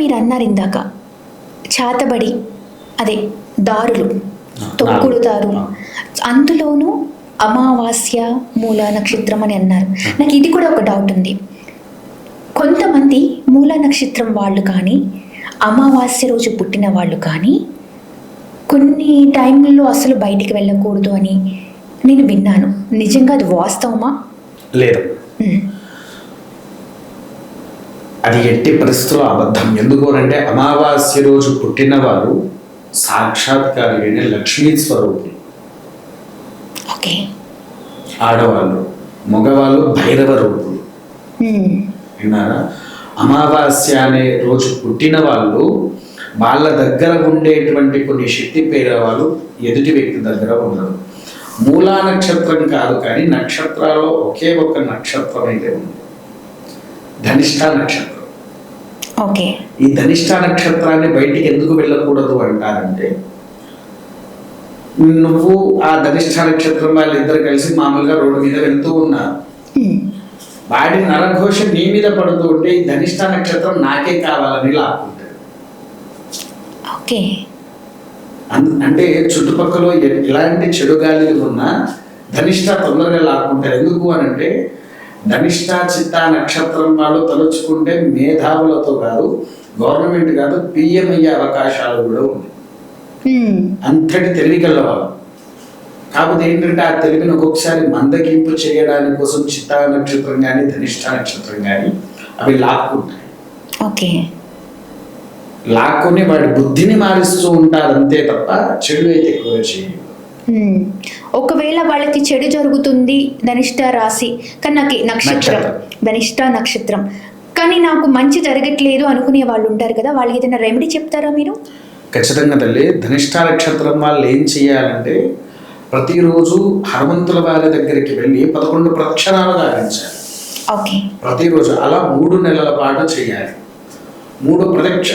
మీరు అన్నారు ఇందాక. చాతబడి అదే దారులు తొక్కుడుతారు అందులోనూ అమావాస్య మూల నక్షత్రం అని అన్నారు. నాకు ఇది కూడా ఒక డౌట్ ఉంది. కొంతమంది మూల నక్షత్రం వాళ్ళు కానీ అమావాస్య రోజు పుట్టిన వాళ్ళు కానీ కొన్ని టైంలలో అసలు బయటికి వెళ్ళకూడదు అని నేను విన్నాను. నిజంగా అది వాస్తవమా? లేదు. అది ఎట్టి పరిస్థితుల్లో అబద్ధం. ఎందుకు అంటే అమావాస్య రోజు పుట్టిన వారు సాక్షాత్కారి లక్ష్మీ స్వరూపి ఓకే. ఆడవాళ్ళు మగవాళ్ళు భైరవ రూపులు. విన్నారా? అమావాస్య అనే రోజు పుట్టిన వాళ్ళు వాళ్ళ దగ్గర ఉండేటువంటి కొన్ని శక్తి పేరవాళ్ళు ఎదుటి వ్యక్తి దగ్గర ఉండరు. మూలా నక్షత్రం కాదు కానీ నక్షత్రాల్లో ఒకే ఒక నక్షత్రం అయితే ఉంది. ధనిష్ట నక్షత్రం. ఓకే. ఈ ధనిష్ట నక్షత్రాన్ని బయటికి ఎందుకు వెళ్ళకూడదు అంటారంటే నువ్వు ఆ ధనిష్ట నక్షత్రం వాళ్ళిద్దరు కలిసి మామూలుగా రోడ్డు మీద వెళ్తూ ఉన్నారు వాడి నరఘోష నీ మీద పడుతూ ఉంటే ఈ ధనిష్ట నక్షత్రం నాకే కావాలని లాక్కుంటాడు. ఓకే. అంటే చుట్టుపక్కల ఎలాంటి చెడు గాలిలు ఉన్నా ధనిష్ట తొందరగా లాక్కుంటారు. ఎందుకు అని అంటే ధనిష్ట చిత్త నక్షత్రం వాళ్ళు తలుచుకుంటే మేధావులతో కాదు గవర్నమెంట్ కాదు పిఎం అయ్యే అవకాశాలు కూడా ఉన్నాయి. అంతటి తెలివి గలవాళ్ళు. కాకపోతే ఏంటంటే ఆ తెలివిని ఒక్కొక్కసారి మందగింపు చేయడానికి కోసం చిత్తా నక్షత్రం కానీ ధనిష్ట నక్షత్రం కానీ అవి లాక్కుంటాయి. ఓకే. లాక్కొని వాడి బుద్ధిని మారుస్తూ ఉంటారు అంతే తప్ప చెడు అయితే ఎక్కువగా చేయదు ఒకవేళ వాళ్ళకి చెడు జరుగుతుంది ధనిష్ట రాశి కానీ నాకు నక్షత్రం నక్షత్రం. ధనిష్ట నక్షత్రం. కానీ నాకు మంచి జరగట్లేదు అనుకునే వాళ్ళు ఉంటారు కదా వాళ్ళకి ఏదైనా రెమెడీ చెప్తారా మీరు? ఖచ్చితంగా తల్లి ధనిష్ట నక్షత్రం వాళ్ళు ఏం చేయాలంటే ప్రతిరోజు హనుమంతుల వారి దగ్గరికి వెళ్ళి పదకొండు ప్రదక్షిణాలు గావించాలి. ఓకే. ప్రతిరోజు అలా మూడు నెలల పాటు చేయాలి మూడు ప్రదక్ష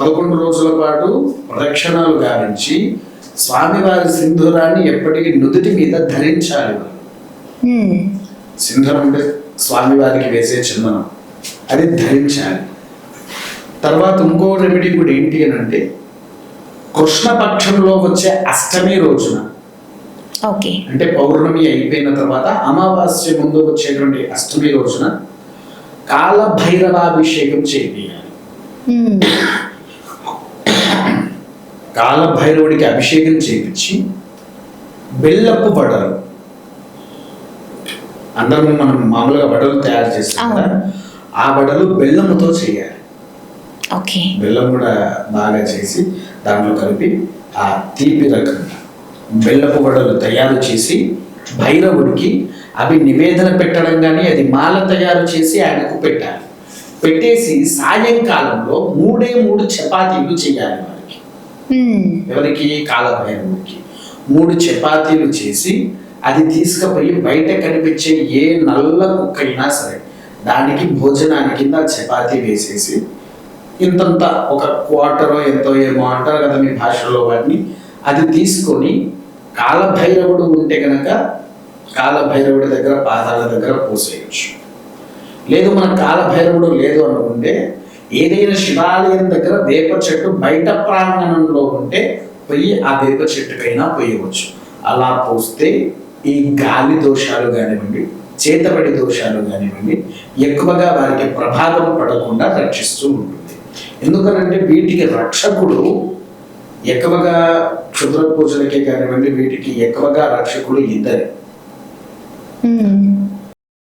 పదకొండు రోజుల పాటు ప్రదక్షిణాలు గావించి స్వామివారి సింధూరాన్ని ఎప్పటికీ నుదుటి మీద ధరించాలి. సింధూరం అంటే స్వామివారికి వేసే చందనం అది ధరించాలి. తర్వాత ఇంకో రెమెడీ కూడా ఏంటి అని అంటే కృష్ణపక్షంలో వచ్చే అష్టమి రోజున. ఓకే. అంటే పౌర్ణమి అయిపోయిన తర్వాత అమావాస్య ముందు వచ్చేటువంటి అష్టమి రోజున కాల భైరవాభిషేకం చేయాలి ఉమ్, కాల భైరవుడికి అభిషేకం చేయించి బెల్లపు వడలు. అందరం మనం మామూలుగా వడలు తయారు చేస్తాం. ఆ వడలు బెల్లముతో చేయాలి. ఓకే. బెల్లం కూడా బాగా చేసి దాంట్లో కలిపి ఆ తీపి రకంగా బెల్లపు వడలు తయారు చేసి భైరవుడికి అవి నివేదన పెట్టడం కానీ అది మాల తయారు చేసి ఆయనకు పెట్టాలి. పెట్టేసి సాయంకాలంలో మూడే మూడు చపాతీలు చేయాలి Hmm. ఎవరికి? కాలభైరవుడికి మూడు చపాతీలు చేసి అది తీసుకుపోయి బయట కనిపించే ఏ నల్ల కుక్కైనా సరే దానికి భోజనానికి కింద చపాతీ వేసేసి ఇంతంత ఒక క్వార్టరో ఎంతో ఏమో అంటారు కదా మీ భాషలో వాటిని. అది తీసుకొని కాలభైరవుడు ఉంటే కనుక కాలభైరవుడి దగ్గర పాదాల దగ్గర పోసేయచ్చు. లేదు మన కాలభైరవుడు లేదు అనుకుంటే ఏదైనా శివాలయం దగ్గర వేప చెట్టు బయట ప్రాంగణంలో ఉంటే పోయి ఆ వేప చెట్టుకైనా పోయవచ్చు. అలా పోస్తే ఈ గాలి దోషాలు కానివ్వండి చేతబడి దోషాలు కానివ్వండి ఎక్కువగా వారికి ప్రభావం పడకుండా రక్షిస్తూ ఉంటుంది. ఎందుకనంటే వీటికి రక్షకుడు ఎక్కువగా క్షుద్ర పూజలకే కానివ్వండి వీటికి ఎక్కువగా రక్షకుడు ఇద్దరే.